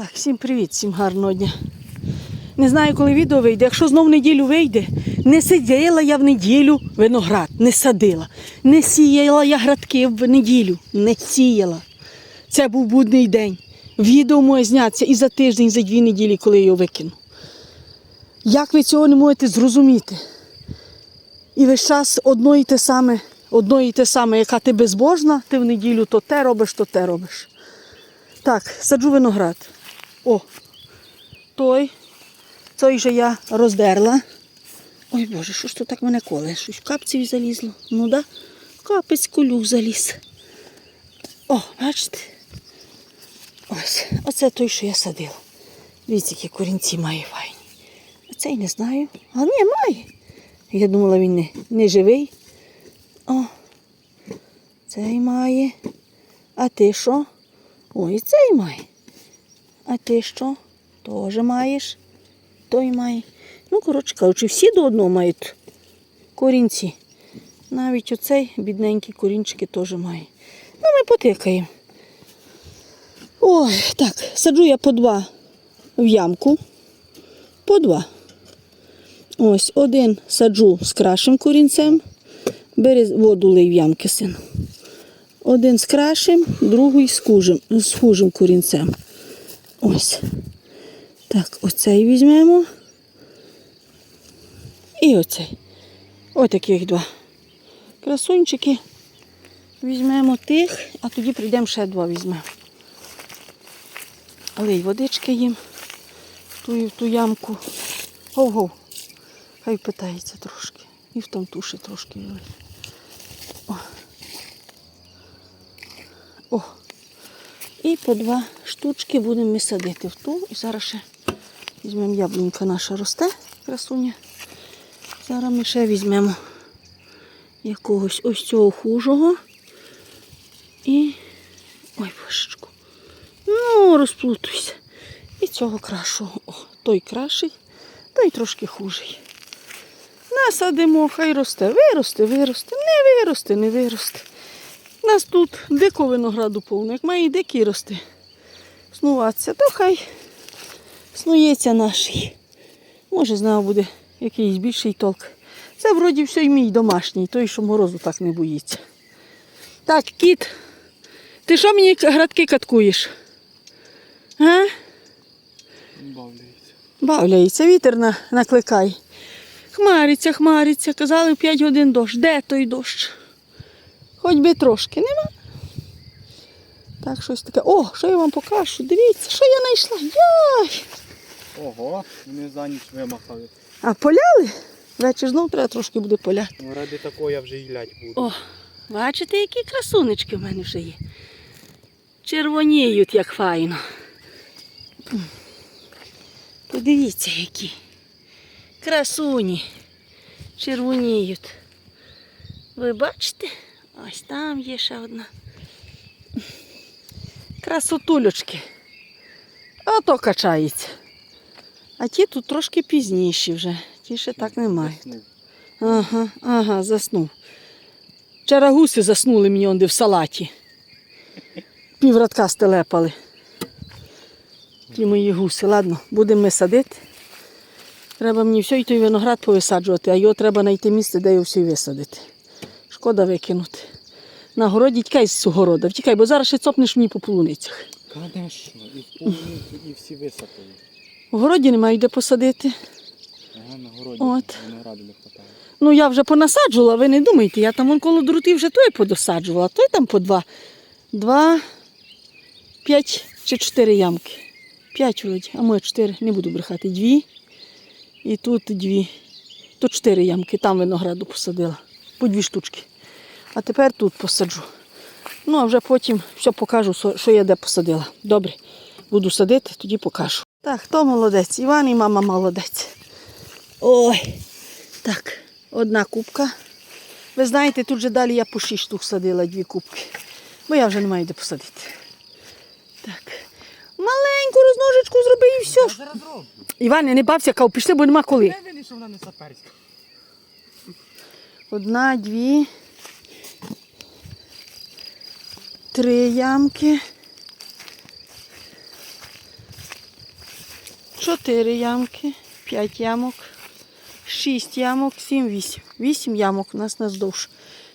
Так, всім привіт, всім гарного дня. Не знаю, коли відео вийде. Якщо знов неділю вийде, не сиділа я в неділю виноград, не садила. Не сіяла я градки в неділю, не сіяла. Це був будний день. Відео моє зняться і за тиждень, і за дві неділі, коли я його викину. Як ви цього не можете зрозуміти? І весь час одно і те саме, одно і те саме, яка ти безбожна, ти в неділю то те робиш, то те робиш. Так, саджу виноград. О, той, той же я роздерла. Ой Боже, що ж то так мене коле? Щось в капців залізло. Ну да, капець колюк заліз. О, бачите? Ось, оце той, що я садила. Дивіться, які корінці має файні. Оцей не знаю. А ні, має. Я думала, він не, не живий. О, цей має. А ти що? Ой, цей має. А ти що? Теж маєш? Той має. Ну, коротше кажучи, всі до одного мають корінці. Навіть оцей бідненький корінчики теж має. Ну, ми потикаємо. Ой, так, саджу я по два в ямку. По два. Ось один саджу з кращим корінцем. Бери воду лий в ямки, син. Один з кращим, другий з хужим, корінцем. Ось. Так, оцей візьмемо. І оцей. Ось таких два. Красунчики. Візьмемо тих, а тоді прийдемо ще два візьмемо. Але й водички їм ту, в ту ямку. Гов-гов. Хай питається трошки. І в там туші трошки. О. О. І по два штучки будемо ми садити в ту. І зараз ще візьмемо яблунька наша росте, красуня. Зараз ми ще візьмемо якогось ось цього хужого. І. Ой, божечку. Ну, розплутуйся. І цього кращого. О, той кращий, той трошки хужий. Насадимо, хай росте. Виросте, виросте, не виросте, не виросте. У нас тут дико винограду повно, як має і дикий рости. Снуватися, то хай снується наш. Може, з нього буде якийсь більший толк. Це вроді все й мій домашній, той, що морозу так не боїться. Так, кіт, ти що мені градки каткуєш? А? Бавляється. Бавляється, вітер на, накликай. Хмариться, хмариться. Казали в 5 годин дощ. Де той дощ? Хоч би трошки, нема. Так, щось таке. О, що я вам покажу? Дивіться, що я знайшла. Яй! Ого, вони за ніч вимахали. А поляли? Вечір знов треба трошки буде поляти. Ну, ради такого я вже і лять буду. О, бачите, які красунечки в мене вже є. Червоніють, як файно. Подивіться, які. Красуні. Червоніють. Ви бачите? Ось там є ще одна. Красотулечки. А то качається. А ті тут трошки пізніші вже. Ті ще так не мають. Ага, ага, заснув. Вчора гуси заснули мені онде в салаті. Піврадка стелепали. Ті мої гуси. Ладно, будемо ми садити. Треба мені все і той виноград повисаджувати, а його треба знайти місце, де його все висадити. Шкода викинути. На городі тікай з цього города, втікай, бо зараз ще цопнеш мені по полуницях. Конечно, і в полуниці, і всі висапали. В городі немає де посадити. Ага, на городі От. винограду не хватає. Ну я вже понасаджувала, ви не думайте, я там вон коло друтів вже той подосаджувала, той там по два. Два, п'ять чи чотири ямки. П'ять вроді, а може чотири, не буду брехати. Дві. І тут дві. Тут чотири ямки, там винограду посадила. По дві штучки. А тепер тут посаджу. Ну, а вже потім все покажу, що- я де посадила. Добре, буду садити, тоді покажу. Так, хто молодець? Іван і мама молодець. Ой. Так, одна кубка. Ви знаєте, тут же далі я по шість штук садила дві кубки. Бо я вже не маю де посадити. Так. Маленьку розножечку зроби і все. зараз роблю. Іван, я не бався, кав, пішли, бо нема коли. Не вини, що вона не саперська. Одна, дві. Три ямки. Чотири ямки, п'ять ямок, шість ямок, сім, вісім. Вісім ямок у нас наздовж.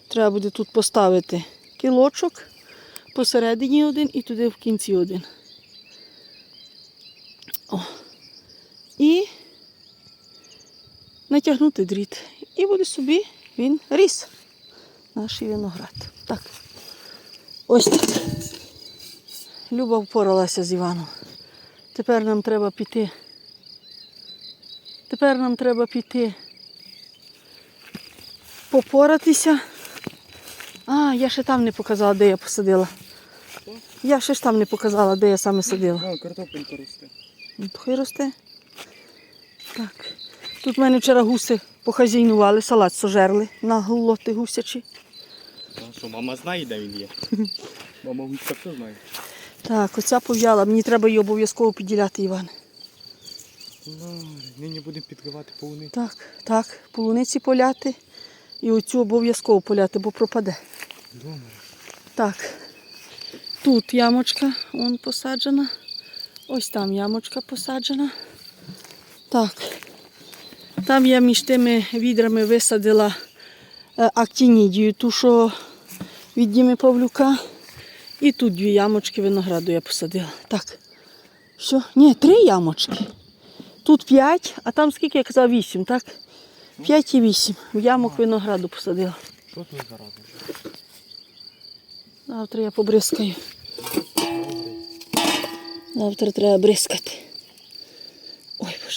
Треба буде тут поставити кілочок, посередині один і туди в кінці один. О. І натягнути дріт. І буде собі він ріс. Наш виноград. Так. Ось так. Люба впоралася з Іваном. Тепер нам треба піти. Тепер нам треба піти. Попоратися. А, я ще там не показала, де я посадила. Я ще ж там не показала, де я саме садила. О, картопелька росте. Ну, Хай росте. Так. Тут в мене вчора гуси похазяйнували, салат сожерли на глоти гусячі. А що, мама знає, де він є? Мама гуська все знає. Так, оця пов'яла, мені треба її обов'язково підділяти, Іван. Ну, нині будемо підривати повни. Так, так, полуниці поляти і оцю обов'язково поляти, бо пропаде. Добре. Так, тут ямочка вон посаджена. Ось там ямочка посаджена. Так. Там я між тими відрами висадила актінідію, ту, що від Діми Павлюка. І тут дві ямочки винограду я посадила. Так. Що? Ні, три ямочки. Тут п'ять, а там скільки я казав, вісім, так? П'ять і вісім. В ямок винограду посадила. Що тут зараза? Завтра я побризкаю. Завтра треба бризкати.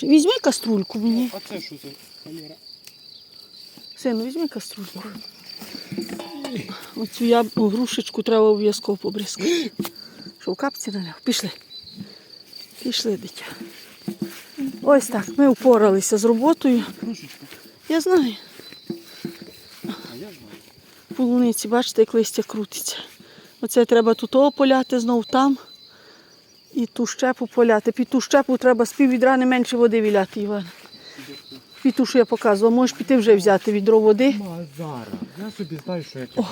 Ой, візьми каструльку мені. А це що за холера? Сину, візьми каструльку. Оцю я грушечку треба обов'язково побризкати. Що в капці наляв? Пішли. Пішли, дитя. Ось так, ми впоралися з роботою. Кружечка. Я знаю. А я знаю. полуниці, бачите, як листя крутиться. Оце треба тут того поляти, знов там. І ту щепу поляти. Під ту щепу треба з пів відра не менше води віляти, Іван. Під ту, що я показувала, можеш піти вже взяти відро води. Ма, зараз. Я собі знаю, що я тебе.